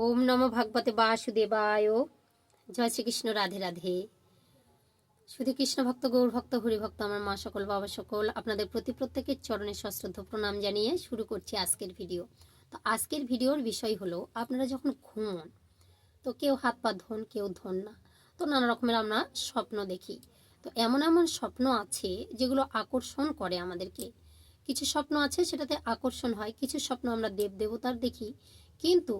ওম নম ভাগবতে বাসুদেবায়। জয় শ্রীকৃষ্ণ, রাধে রাধে। শুধু কৃষ্ণ ভক্ত, গৌর ভক্ত, হরি ভক্ত, আমার মা সকল, বাবা সকল, আপনাদের প্রতি প্রত্যেকের চরণে সশ্রদ্ধ প্রণাম জানিয়ে শুরু করছি আজকের ভিডিও। তো আজকের ভিডিওর বিষয় হলো, আপনারা যখন ঘুমন, তো কেউ হাত পা ধন, কেউ ধন না, তো নানা রকমের আমরা স্বপ্ন দেখি। তো এমন এমন স্বপ্ন আছে যেগুলো আকর্ষণ করে আমাদেরকে। কিছু স্বপ্ন আছে সেটাতে আকর্ষণ হয়, কিছু স্বপ্ন আমরা দেব দেবতার দেখি, কিন্তু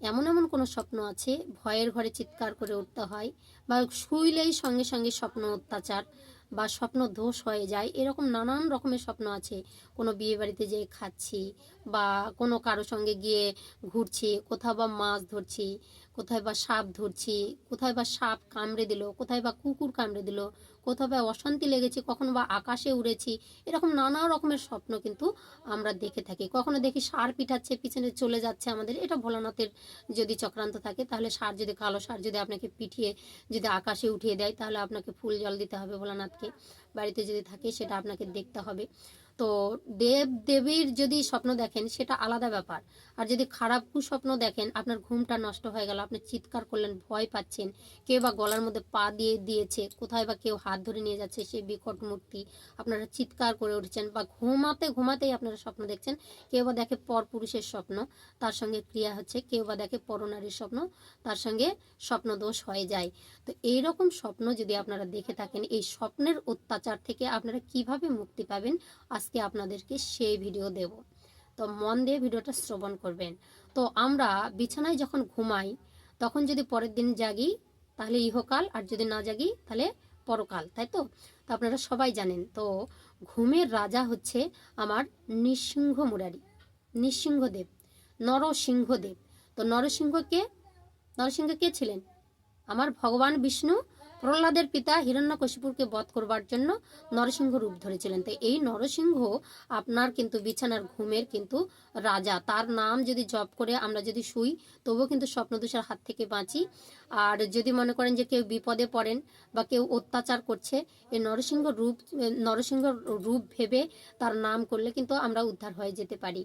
এমন এমন কোনো স্বপ্ন আছে? ভয়ের ঘরে চিৎকার করে উঠতে হয় বা শুইলেই সঙ্গে সঙ্গে স্বপ্ন অত্যাচার বা স্বপ্ন দোষ হয়ে যায়। এরকম নানান রকমের স্বপ্ন আছে। কোনো বিয়ে বাড়িতে যেয়ে খাচ্ছি বা কোনো কারও সঙ্গে গিয়ে ঘুরছি, কোথাও বা মাছ ধরছি কোথায় বা সাপ ধরছি, কোথায় বা সাপ কামড়ে দিল, কোথায় বা কুকুর কামড়ে দিল কোথাও বা অশান্তি লেগেছে, কখনো বা আকাশে উড়েছি, এরকম নানা রকমের স্বপ্ন কিন্তু আমরা দেখে থাকি। কখনো দেখি সার পিঠাচ্ছে পিছনে চলে যাচ্ছে আমাদের, এটা ভোলানাথের যদি চক্রান্ত থাকে, তাহলে সার যদি, কালো সার যদি আপনাকে পিঠিয়ে যদি আকাশে উঠিয়ে দেয়, তাহলে আপনাকে ফুল জল দিতে হবে ভোলানাথকে। বাড়িতে যদি থাকে, সেটা আপনাকে দেখতে হবে। তো দেব দেবীর যদি স্বপ্ন দেখেন, সেটা আলাদা ব্যাপার। আর যদি খারাপ কুস্বপ্ন দেখেন, আপনার ঘুমটা নষ্ট হয়ে গেল আপনি চিৎকার করলেন, ভয় পাচ্ছেন। কেউ বা গলার মধ্যে পা দিয়ে দিয়েছে, কোথায় বা কেউ হাত ধরে নিয়ে যাচ্ছে সেই বিকট মূর্তি। আপনারা চিৎকার করে উঠেছেন বা ঘুমাতে ঘুমাতেই আপনারা স্বপ্ন দেখছেন, কেউ বা দেখে পর পুরুষের স্বপ্ন, তার সঙ্গে ক্রিয়া হচ্ছে, কেউ বা দেখে পরনারীর স্বপ্ন, তার সঙ্গে স্বপ্ন দোষ হয়ে যায়। তো এই রকম স্বপ্ন যদি আপনারা দেখে থাকেন, এই স্বপ্নের অত্যাচার থেকে আপনারা কীভাবে মুক্তি পাবেন, আজকে আপনাদেরকে সেই ভিডিও দেব। তো মন দিয়ে ভিডিওটা শ্রবণ করবেন। তো আমরা বিছানায় যখন ঘুমাই তখন যদি পরের দিন জাগি, তাহলে ইহকাল, আর যদি না জাগি, তাহলে পরকাল, তাই তো? তো আপনারা সবাই জানেন। তো ঘুমের রাজা হচ্ছে আমার নৃসিংহ মুরারি নৃসিংহদেব নরসিংহদেব তো নরসিংহ কে নরসিংহ কে ছিলেন? আমার ভগবান বিষ্ণু প্রহ্লাদের পিতা হিরণ্যকশিপুরকে বধ করবার জন্য নরসিংহ রূপ ধরেছিলেন। তো এই নরসিংহ আপনার কিন্তু বিছানার ঘুমের কিন্তু রাজা। তার নাম যদি জপ করে আমরা যদি শুই, তবুও কিন্তু স্বপ্নদোষের হাত থেকে বাঁচি। আর যদি মনে করেন যে কেউ বিপদে পড়েন বা কেউ অত্যাচার করছে এই নরসিংহ রূপ নরসিংহ রূপ ভেবে তার নাম করলে কিন্তু আমরা উদ্ধার হয়ে যেতে পারি।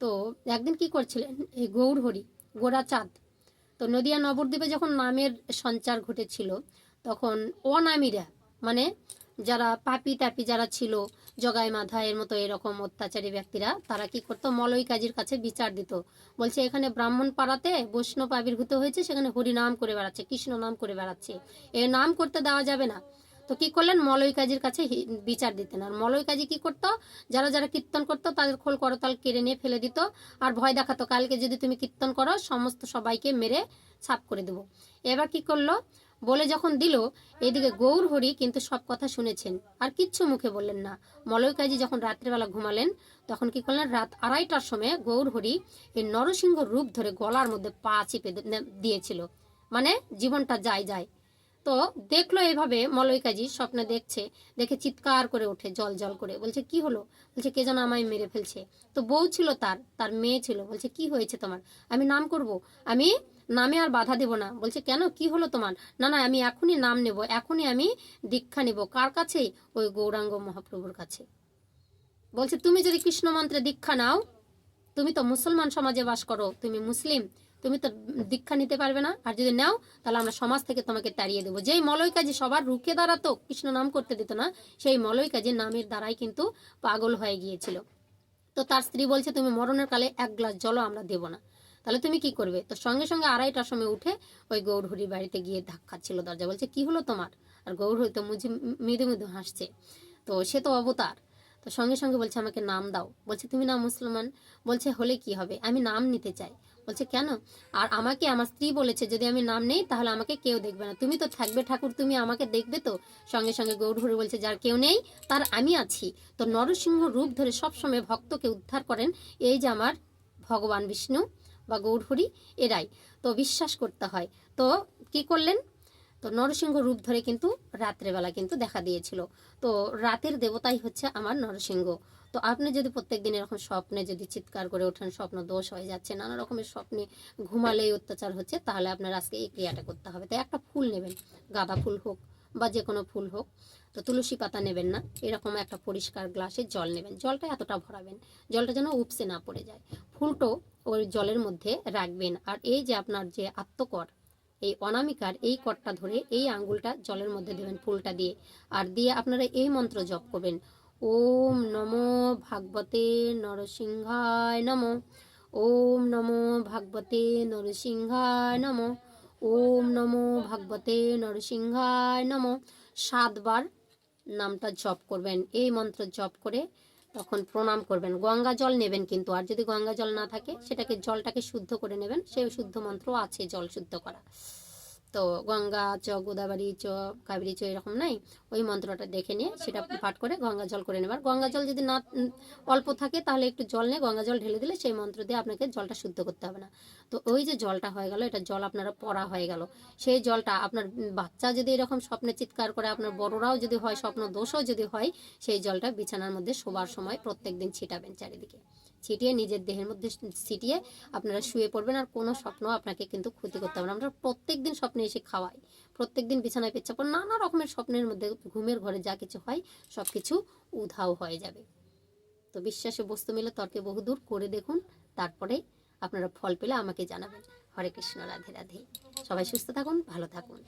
তো একদিন কি করছিলেন? এই গৌরহরি গোড়াচাঁদ। তো নদিয়া নবদ্বীপে যখন নামের সঞ্চার ঘটেছিল তখন অনামীরা মানে যারা পাপি টাপি যারা ছিল, জগাই মাধা এর মতো এরকম অত্যাচারী ব্যক্তিরা, তারা কি করতো? মলয় কাজীর কাছে বিচার দিত। বলছে, এখানে ব্রাহ্মণ পাড়াতে বৈষ্ণব আবির্ভূত হয়েছে, সেখানে হরি নাম করে বেড়াচ্ছে, কৃষ্ণ নাম করে বেড়াচ্ছে। এ নাম করতে দেওয়া যাবে না। তো কি করলেন? মলয় কাজীর কাছে বিচার দিতেন। আর মলয় কাজী কি করতো? যারা যারা কীর্তন করতো, তাদের খোল করতাল কেড়ে নিয়ে ফেলে দিত। আর ভয় দেখাতো, কালকে যদি তুমি কীর্তন করো, সমস্ত সবাইকে মেরে ছাপ করে দেবো। এবার কি করল? বলে যখন দিল, এদিকে গৌর হরি কিন্তু সব কথা শুনেছেন। আর কিচ্ছু মুখে বললেন না। মলয় কাজী যখন রাত্রেবেলা ঘুমালেন, তখন কি করলেন? রাত আড়াইটার সময় গৌর হরি এই নরসিংহ রূপ ধরে গলার মধ্যে পা চিপে দিয়েছিল। মানে জীবনটা যায় যায়। তো দেখল এভাবে মলয় কাজী স্বপ্নে দেখছে, দেখে চিৎকার করে ওঠে, জল জল করে। বলছে, কি হলো? বলছে, কে যেন আমায় মেরে ফেলছে। তো বউ ছিল তার তার মেয়ে ছিল। বলছে, কি হয়েছে তোমার? আমি নাম করব? আমি নামে আর বাধা দেব না। বলছে, কেন? কি হলো তোমার? না না, আমি এখনই নাম নেব, এখনই আমি দীক্ষা নেব। কার কাছে? ওই গৌরাঙ্গ মহাপ্রভুর কাছে। বলছে, তুমি যদি কৃষ্ণ মন্ত্রে দীক্ষা নাও, তুমি তো মুসলমান সমাজে বাস করো, তুমি মুসলিম, তুমি তো দীক্ষা নিতে পারবে না। আর যদি নাও, তাহলে আমরা সমাজ থেকে তোমাকে তাড়িয়ে দেবো। যেই মলয় কাজী সবার রুখে দাঁড়াতো, কৃষ্ণ নাম করতে দিত না, সেই মলয় কাজী নামের দ্বারাই কিন্তু পাগল হয়ে গিয়েছিল। তো তার স্ত্রী বলছে, তুমি মরণের কালে এক গ্লাস জলও আমরা দেব না। তাহলে তুমি কি করবে? তো সঙ্গে সঙ্গে আড়াইটার সময় উঠে ওই গৌরহরির বাড়িতে গিয়ে ধাক্কাচ্ছিল দরজা, বলছে, কি হলো তোমার? আর গৌরহরি তো মুঝে মৃদু মৃদু হাসছে। তো সে তো অবতার। তো সঙ্গে সঙ্গে বলছে, আমাকে নাম দাও। বলছে, তুমি না মুসলমান? বলছে, হলে কি হবে? আমি নাম নিতে চাই। বলছে, কেন? আর আমাকে, আমার স্ত্রী বলেছে, যদি আমি নাম নেই, তাহলে আমাকে কেউ দেখবে না। তুমি তো থাকবে ঠাকুর, তুমি আমাকে দেখবে তো? সঙ্গে সঙ্গে গৌরহরি বলছে, যার কেউ নেই, তার আমি আছি। তো নরসিংহ রূপ ধরে সবসময় ভক্তকে উদ্ধার করেন এই যে আমার ভগবান বিষ্ণু। বা গৌরহরি এরাই। তো বিশ্বাস করতে হয়। তো কি করলেন? তো নরসিংহ রূপ ধরে কিন্তু রাত্রেবেলা কিন্তু দেখা দিয়েছিল। তো রাতের দেবতাই হচ্ছে আমার নরসিংহ। তো আপনি যদি প্রত্যেক দিন এরকম স্বপ্নে যদি চিৎকার করে ওঠেন, স্বপ্ন দোষ হয়ে যাচ্ছে, নানা রকমের স্বপ্নে ঘুমালেই অত্যাচার হচ্ছে, তাহলে আপনার আজকে এই ক্রিয়াটা করতে হবে। তো একটা ফুল নেবেন, গাঁদা ফুল হোক বা যে কোনো ফুল হোক, তো তুলসী পাতা নেবেন না। এরকম একটা পরিষ্কার গ্লাসে জল নেবেন। জলটা এতটা ভরাবেন, জলটা যেন উপসে না পড়ে যায়। ফুলটো ওই জলের মধ্যে রাখবেন। আর এই যে আপনার যে আত্মকর, এই অনামিকার এই করটা ধরে এই আঙ্গুলটা জলের মধ্যে দেবেন ফুলটা দিয়ে। আর দিয়ে আপনারা এই মন্ত্র জপ করবেন, ওম নমো ভাগবতে নরসিংহায় নমো, ওম নমো ভাগবতে নরসিংহায় নমো। ওম নমো ভাগবতে নরসিংহায় নমো। সাতবার নামটা জপ করবেন, এই মন্ত্র জপ করে তখন প্রণাম করবেন। গঙ্গা জল নেবেন কিন্তু, আর যদি গঙ্গা জল না থাকে, সেটাকে জলটাকে শুদ্ধ করে নেবেন, সেই শুদ্ধ মন্ত্র আছে জল শুদ্ধ করা। তো গঙ্গা চ গোদাবাড়ি চ কাবেরী চ এরকম নাই? ওই মন্ত্রটা দেখে নিয়ে সেটা পাঠ করে গঙ্গা জল করে নেবার গঙ্গা জল যদি না অল্প থাকে তাহলে একটু জল নিয়ে গঙ্গা জল ঢেলে দিলে সেই মন্ত্র দিয়ে আপনাকে জলটা শুদ্ধ করতে হবে না। তো ওই যে জলটা হয়ে গেল, এটা জল আপনারা পড়া হয়ে গেল। সেই জলটা আপনার বাচ্চা যদি এরকম স্বপ্নে চিৎকার করে, আপনার বড়রাও যদি হয় স্বপ্ন দোষও যদি হয়, সেই জলটা বিছানার মধ্যে শোবার সময় প্রত্যেক দিন ছিটাবেন চারিদিকে। ছিটিয়ে, নিজের দেহের মধ্যে ছিটিয়ে আপনারা শুয়ে পড়বেন আর কোনো স্বপ্ন আপনাকে কিন্তু ক্ষতি করতে হবে না। আমরা প্রত্যেক দিন স্বপ্নে এসে খাওয়াই। প্রত্যেক দিন বিছানায় পেচ্ছাপ নানা রকমের স্বপ্নের মধ্যে ঘুমের ঘরে যা কিছু হয় সব কিছু উধাও হয়ে যাবে। তো বিশ্বাসে বস্তু মিলে তর্কে বহুদূর করে দেখুন, তারপরে আপনারা ফল পেলে আমাকে জানাবেন। হরে কৃষ্ণ, রাধে রাধে। সবাই সুস্থ থাকুন, ভালো থাকুন।